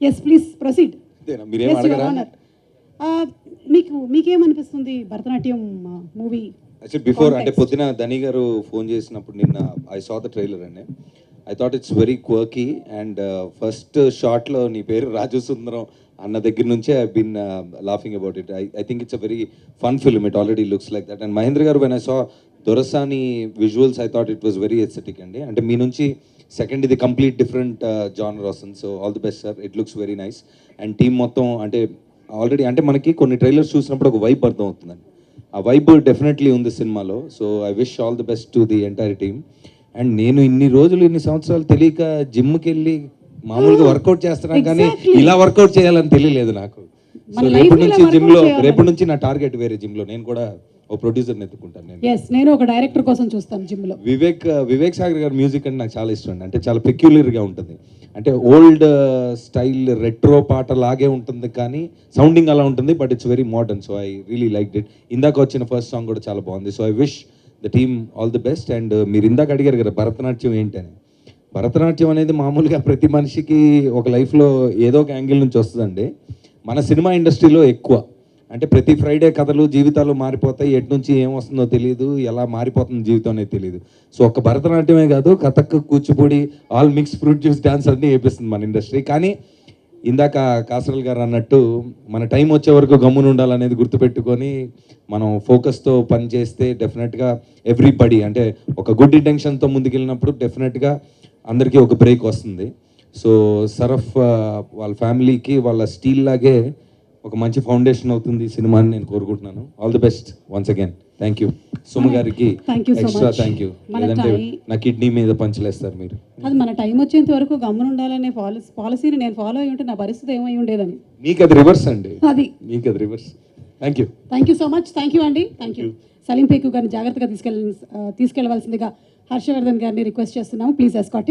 Yes please proceed మీకు మీకేమనిపిస్తుంది Bharatanatyam movie before అంటే. పొద్దున ధని గారు ఫోన్ చేసినప్పుడు నిన్న ఐ సా ద ట్రైలర్ అండి. I thought it's very quirky and first షార్ట్లో నీ పేరు రాజు సుందరం అన్న దగ్గర నుంచే I been laughing about it I I think it's a very fun film it already looks like that and Mahendra గారు when I saw Dorasani visuals I thought it was very aesthetic అండి. అంటే మీ నుంచి second ఇది complete different genre వస్తుంది. So all the best sir it looks very nice and team మొత్తం అంటే already అంటే మనకి కొన్ని ట్రైలర్స్ చూసినప్పుడు ఒక వైబ్ అర్థం అవుతుందండి ఆ వైబ్ డెఫినెట్లీ ఉంది సినిమాలో. So I wish all the best to the entire team and నేను ఇన్ని రోజులు ఇన్ని సంవత్సరాలు తెలియక జిమ్కి వెళ్ళి మామూలుగా వర్కౌట్ చేస్తున్నాను కానీ. ఇలా వర్కౌట్ చేయాలని తెలియలేదు నాకు. సో రేపటి ఇలా నుంచి workout జిమ్లో చేయాలని. రేపటి నుంచి నా టార్గెట్ వేరే జిమ్లో. నేను కూడా ఓ ప్రొడ్యూసర్ ఎత్తుకుంటాను నేను. ఎస్ నేను ఒక డైరెక్టర్ కోసం చూస్తాను జిమ్లో వివేక్ వివేక్ సాగర్ గారి మ్యూజిక్ అంటే నాకు చాలా ఇష్టం అండి. అంటే చాలా peculiar గా ఉంటుంది. అంటే ఓల్డ్ స్టైల్ రెట్రో పాట లాగే ఉంటుంది కానీ సౌండింగ్ అలా ఉంటుంది but it's very modern so I really like it ఇందాక వచ్చిన ఫస్ట్ సాంగ్ కూడా చాలా బాగుంది. So I wish the team all the best and మీరు ఇందాక అడిగారు కదా భరతనాట్యం ఏంటని. భరతనాట్యం అనేది మామూలుగా ప్రతి మనిషికి ఒక లైఫ్లో ఏదో ఒక యాంగిల్ నుంచి వస్తుందండి. మన సినిమా ఇండస్ట్రీలో ఎక్కువ. అంటే ప్రతి ఫ్రైడే కథలు జీవితాలు మారిపోతాయి. ఎటు నుంచి ఏం వస్తుందో తెలియదు ఎలా మారిపోతుంది జీవితం అనేది తెలియదు సో ఒక భరతనాట్యమే కాదు Kathak Kuchipudi all mix fruit juice dance అన్నీ వేపిస్తుంది మన ఇండస్ట్రీ. కానీ ఇందాక కాసరల్ గారు అన్నట్టు మన టైం వచ్చే వరకు గమ్మున ఉండాలనేది గుర్తుపెట్టుకొని మనం ఫోకస్తో పని చేస్తే డెఫినెట్గా ఎవ్రీబడి అంటే ఒక గుడ్ ఇంటెన్షన్తో ముందుకెళ్ళినప్పుడు డెఫినెట్గా అందరికీ ఒక బ్రేక్ వస్తుంది. సో సరఫ్ వాళ్ళ ఫ్యామిలీకి వాళ్ళ స్టీల్ లాగే ఒక మంచి ఫౌండేషన్ అవుతుంది ఈ సినిమా అని నేను కోరుకుంటున్నాను. All the best once again thank you Suma గారికి ఎక్స్ట్రా. థ్యాంక్ యూ లేదంటే నా కిడ్నీ మీద పంచలేస్తారు మీరు. అది మన టైం వచ్చేంత వరకు గమ్మున ఉండాలనే పాలసీ పాలసీని నేను ఫాలో అయి ఉంటే నా పరిస్థితి ఏమై ఉండేదని. మీకు అది రివర్స్ అండి. అది. మీకు అది reverse thank you thank you so much thank you అండి థ్యాంక్ యూ సలీం పేకు గారిని జాగ్రత్తగా తీసుకెళ్ళ తీసుకెళ్ళవలసిందిగా హర్షవర్ధన్ గారిని రిక్వెస్ట్ చేస్తున్నాము. Please escort